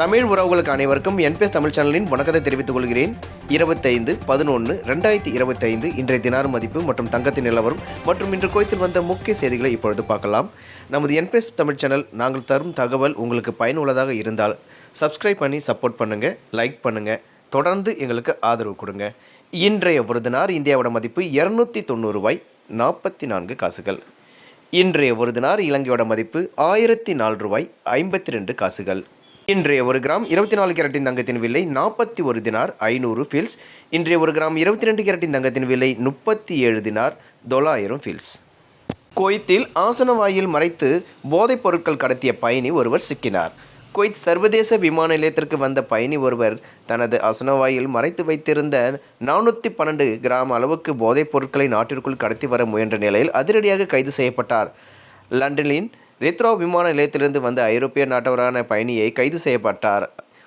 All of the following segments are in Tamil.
தமிழ் உறவுகளுக்கு அனைவருக்கும் என்பிஎஸ் தமிழ் சேனலின் வணக்கத்தை தெரிவித்துக் கொள்கிறேன். இருபத்தைந்து பதினொன்று ரெண்டாயிரத்தி இருபத்தைந்து இன்றைய தினார் மதிப்பு மற்றும் தங்கத்தின் நிலவரம் மற்றும் இன்று கோயத்தில் வந்த முக்கிய செய்திகளை இப்பொழுது பார்க்கலாம். நமது என்பிஎஸ் தமிழ் சேனல் நாங்கள் தரும் தகவல் உங்களுக்கு பயனுள்ளதாக இருந்தால் சப்ஸ்கிரைப் பண்ணி சப்போர்ட் பண்ணுங்கள் லைக் பண்ணுங்கள் தொடர்ந்து எங்களுக்கு ஆதரவு கொடுங்க. இன்றைய ஒரு தினார் இந்தியாவோட மதிப்பு இரநூத்தி தொண்ணூறு ரூபாய் நாற்பத்தி நான்கு காசுகள். இன்றைய ஒரு தினார் இலங்கையோட மதிப்பு ஆயிரத்தி நாலு ரூபாய் ஐம்பத்தி ரெண்டு காசுகள். இன்றைய ஒரு கிராம் இருபத்தி நாலு கேரட்டின் தங்கத்தின் விலை நாற்பத்தி ஒரு தினார் ஐநூறு ஃபீல்ஸ் இன்றைய ஒரு கிராம் இருபத்தி ரெண்டு கேரட்டின் தங்கத்தின் விலை முப்பத்தி ஏழு தினார் தொள்ளாயிரம் ஃபீல்ஸ் குவைத்தில் ஆசனவாயில் மறைத்து போதைப் பொருட்கள் கடத்திய பயணி ஒருவர் சிக்கினார். குவைத் சர்வதேச விமான நிலையத்திற்கு வந்த பயணி ஒருவர் தனது அசனவாயில் மறைத்து வைத்திருந்த நானூற்றி பன்னெண்டு கிராம் அளவுக்கு போதைப் பொருட்களை நாட்டிற்குள் கடத்தி வர முயன்ற நிலையில் அதிரடியாக கைது செய்யப்பட்டார். லண்டனின் ரித்ரோ விமான நிலையத்திலிருந்து வந்த ஐரோப்பிய நாட்டவரான பயணியை கைது செய்யப்பட்டார்.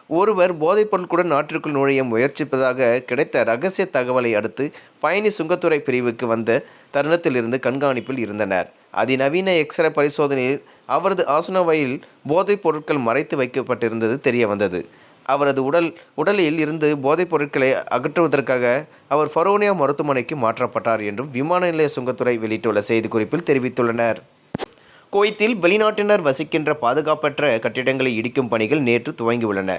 ஒருவர் போதைப்பொருட்களுடன் நாட்டிற்குள் நுழைய முயற்சிப்பதாக கிடைத்த ரகசிய தகவலை அடுத்து பயணி சுங்கத்துறை பிரிவுக்கு வந்த தருணத்திலிருந்து கண்காணிப்பில் இருந்தனர். அதிநவீன எக்ஸ்ரே பரிசோதனையில் அவரது ஆசனவையில் போதைப் பொருட்கள் மறைத்து வைக்கப்பட்டிருந்தது தெரிய வந்தது அவரது உடல் உடலில் இருந்து போதைப் பொருட்களை அகற்றுவதற்காக அவர் ஃபரோனியா மருத்துவமனைக்கு மாற்றப்பட்டார் என்றும் விமான நிலைய சுங்கத்துறை வெளியிட்டுள்ள செய்திக்குறிப்பில் தெரிவித்துள்ளனர். கோயத்தில் வெளிநாட்டினர் வசிக்கின்ற பாதுகாப்பற்ற கட்டிடங்களை இடிக்கும் பணிகள் நேற்று துவங்கியுள்ளன.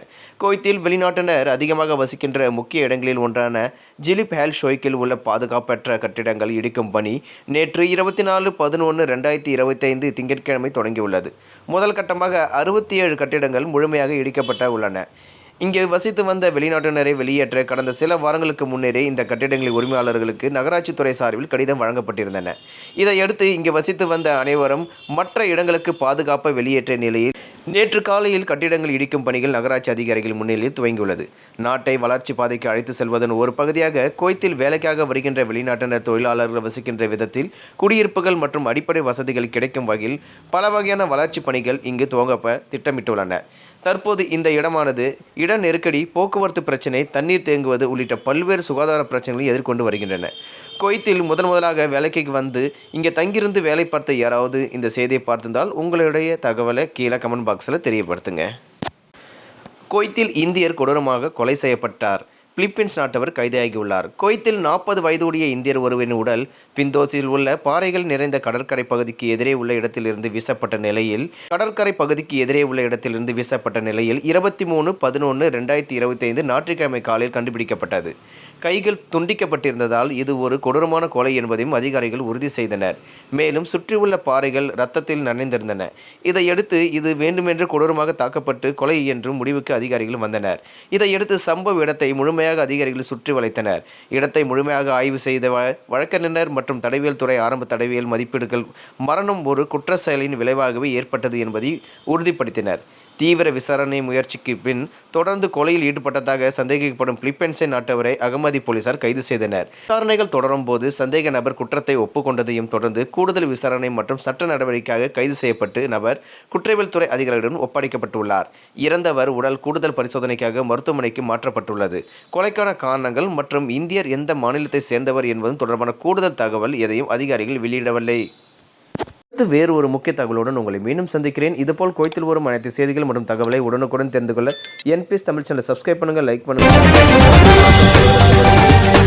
கோயத்தில் வெளிநாட்டினர் அதிகமாக வசிக்கின்ற முக்கிய இடங்களில் ஒன்றான ஜிலிப் ஹேல் ஷோய்க்கில் உள்ள பாதுகாப்பற்ற கட்டிடங்கள் இடிக்கும் பணி நேற்று இருபத்தி நாலு பதினொன்று ரெண்டாயிரத்தி இருபத்தைந்து திங்கட்கிழமை தொடங்கியுள்ளது. முதல் கட்டமாக அறுபத்தி ஏழு கட்டிடங்கள் முழுமையாக இடிக்கப்பட்ட உள்ளன. இங்கே வசித்து வந்த வெளிநாட்டினரை வெளியேற்ற கடந்த சில வாரங்களுக்கு முன்னரே இந்த கட்டிடங்களின் உரிமையாளர்களுக்கு நகராட்சித்துறை சார்பில் கடிதம் வழங்கப்பட்டிருந்தன. இதையடுத்து இங்கே வசித்து வந்த அனைவரும் மற்ற இடங்களுக்கு பாதுகாப்பை வெளியேற்ற நிலையில் நேற்று காலையில் கட்டிடங்கள் இடிக்கும் பணிகள் நகராட்சி அதிகாரிகள் முன்னிலையில் துவங்கியுள்ளது. நாட்டை வளர்ச்சி பாதைக்கு அழைத்து செல்வதன் ஒரு பகுதியாக கோய்த்தில் வேலைக்காக வருகின்ற வெளிநாட்டினர் தொழிலாளர்கள் வசிக்கின்ற விதத்தில் குடியிருப்புகள் மற்றும் அடிப்படை வசதிகள் கிடைக்கும் வகையில் பல வகையான வளர்ச்சி பணிகள் இங்கு துவங்கப்ப திட்டமிட்டுள்ளன. தற்போது இந்த இடமானது இட நெருக்கடி போக்குவரத்து பிரச்சினை தண்ணீர் தேங்குவது உள்ளிட்ட பல்வேறு சுகாதார பிரச்சனைகளை எதிர்கொண்டு வருகின்றன. குவைத்தில் முதன் முதலாக வேலைக்கு வந்து இங்கே தங்கியிருந்து வேலை பார்த்த யாராவது இந்த செய்தியை பார்த்திருந்தால் உங்களுடைய தகவலை கீழே கமெண்ட் பாக்ஸில் தெரியப்படுத்துங்க. குவைத்தில் இந்தியர் கொடூரமாக கொலை செய்யப்பட்டார். பிலிப்பீன்ஸ் நாட்டவர் கைதாகியுள்ளார் குவைத்தில் நாற்பது வயதுடைய இந்தியர் ஒருவரின் உடல் பிந்தோஸில் உள்ள பாறைகள் நிறைந்த கடற்கரை பகுதிக்கு எதிரே உள்ள இடத்திலிருந்து வீசப்பட்ட நிலையில் கடற்கரை பகுதிக்கு எதிரே உள்ள இடத்திலிருந்து வீசப்பட்ட நிலையில் இருபத்தி மூணு பதினொன்று ரெண்டாயிரத்தி இருபத்தி ஐந்து ஞாயிற்றுக்கிழமை காலையில் கண்டுபிடிக்கப்பட்டது. கைகள் துண்டிக்கப்பட்டிருந்ததால் இது ஒரு கொடூரமான கொலை என்பதையும் அதிகாரிகள் உறுதி செய்தனர். மேலும் சுற்றியுள்ள பாறைகள் ரத்தத்தில் நனைந்திருந்தன. இதையடுத்து இது வேண்டுமென்று கொடூரமாக தாக்கப்பட்டு கொலை என்றும் முடிவுக்கு அதிகாரிகள் வந்தனர். இதையடுத்து சம்பவ இடத்தை முழுமையாக அதிகாரிகள் சுற்றி வளைத்தனர். இடத்தை முழுமையாக ஆய்வு செய்த வழக்கறிஞர் மற்றும் தடவியல் துறை ஆரம்ப தடவியல் மதிப்பீடுகள் மரணம் ஒரு குற்ற செயலின் விளைவாகவே ஏற்பட்டது என்பதை உறுதிப்படுத்தினர். தீவிர விசாரணை முயற்சிக்கு பின் தொடர்ந்து கொலையில் ஈடுபட்டதாக சந்தேகிக்கப்படும் பிலிப்பைன்ஸை நாட்டவரை அகமதி போலீசார் கைது செய்தனர். விசாரணைகள் தொடரும் போது சந்தேக நபர் குற்றத்தை ஒப்புக்கொண்டதையும் தொடர்ந்து கூடுதல் விசாரணை மற்றும் சட்ட நடவடிக்கையாக கைது செய்யப்பட்டு நபர் குற்றவியல் துறை அதிகாரிகளிடம் ஒப்படைக்கப்பட்டுள்ளார். இறந்தவர் உடல் கூடுதல் பரிசோதனைக்காக மருத்துவமனைக்கு மாற்றப்பட்டுள்ளது. கொலைக்கான காரணங்கள் மற்றும் இந்தியர் எந்த மாநிலத்தை சேர்ந்தவர் என்பதும் தொடர்பான கூடுதல் தகவல் எதையும் அதிகாரிகள் வெளியிடவில்லை. அடுத்து வேறு ஒரு முக்கிய தகவலுடன் உங்களை மீண்டும் சந்திக்கிறேன். இதுபோல் கோயத்தில் வரும் அனைத்து செய்திகள் மற்றும் தகவலை உடனுக்குடன் தெரிந்து கொள்ள என்பிஎஸ் தமிழ் சேனல் சப்ஸ்கிரைப் பண்ணுங்கள் லைக் பண்ணுங்கள்